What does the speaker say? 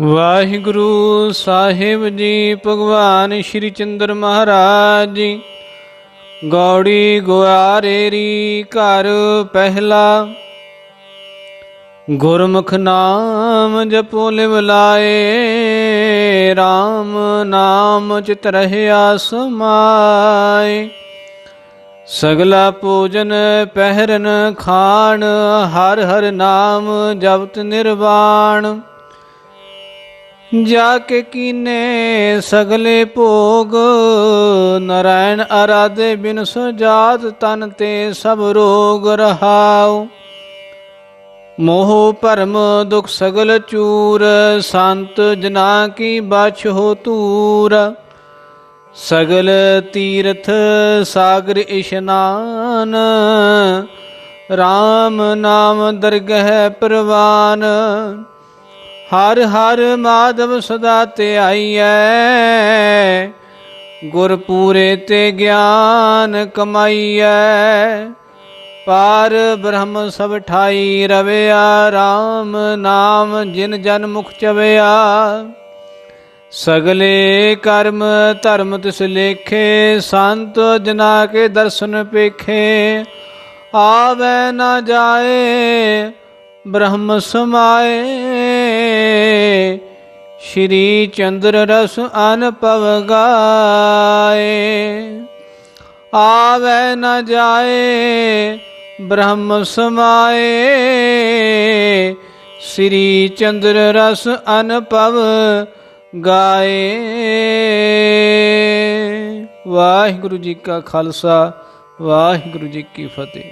ਵਾਹਿਗੁਰੂ ਸਾਹਿਬ ਜੀ, ਭਗਵਾਨ ਸ਼੍ਰੀ ਚੰਦਰ ਮਹਾਰਾਜ ਜੀ ਗੌੜੀ ਗੁਆਰੇਰੀ ਘਰ ਪਹਿਲਾ, ਗੁਰਮੁਖ ਨਾਮ ਜਪੋ ਲਿਵ ਲਾਏ RAM ਨਾਮ ਚਿਤ ਰਹਿਆ ਸਮਾਏ। ਸਗਲਾ ਪੂਜਨ ਪਹਿਰਨ ਖਾਣ, ਹਰ ਹਰ ਨਾਮ ਜਪਤ ਨਿਰਵਾਣ। ਜਾ ਕੇ ਕੀਨੇ ਸਗਲੇ ਭੋਗ ਨਰਾਇਣ ਅਰਾਧੇ ਬਿਨ ਸੁਜਾਤ ਤਨ ਤੇ ਸਭ ਰੋਗ ਰਹਾਉ। ਮੋਹ ਭਰਮ ਦੁਖ ਸਗਲ ਚੂਰ, ਸੰਤ ਜਨਾ ਕੀ ਬਾਛ ਹੋ ਤੂਰ ਸਗਲ ਤੀਰਥ ਸਾਗਰ ਇਸ਼ਨਾਨ RAM ਨਾਮ ਦਰਗਹਿ ਪ੍ਰਵਾਨ। ਹਰ ਹਰ ਮਾਧਵ ਸਦਾ ਧਿਆਈਐ ਗੁਰ ਪੂਰੇ ਤੇ ਗਿਆਨ ਕਮਾਈਐ। ਪਾਰ ਬ੍ਰਹਮ ਸਭ ਠਾਈ ਰਵਿਆ RAM ਨਾਮ ਜਿਨ ਜਨ ਮੁਖ ਚਵਿਆ। ਸਗਲੇ ਕਰਮ ਧਰਮ ਤਿਸ ਲੇਖੇ, ਸੰਤ ਜਨਾ ਕੇ ਦਰਸ਼ਨ ਪੇਖੇ। ਆਵੇ ਨਾ ਜਾਏ, ਬ੍ਰਹਮ ਸਮਾਏ। ਸ਼੍ਰੀ ਚੰਦਰ ਰਸ ਅਨਪਵ ਗਾਏ। ਆਵੇ ਨ ਜਾਏ, ਬ੍ਰਹਮ ਸਮਾਏ। ਸ੍ਰੀ ਚੰਦਰ ਰਸ ਅਨਪਵ ਗਾਏ। ਵਾਹਿਗੁਰੂ ਜੀ ਕਾ ਖਾਲਸਾ, ਵਾਹਿਗੁਰੂ ਜੀ ਕੀ ਫਤਿਹ।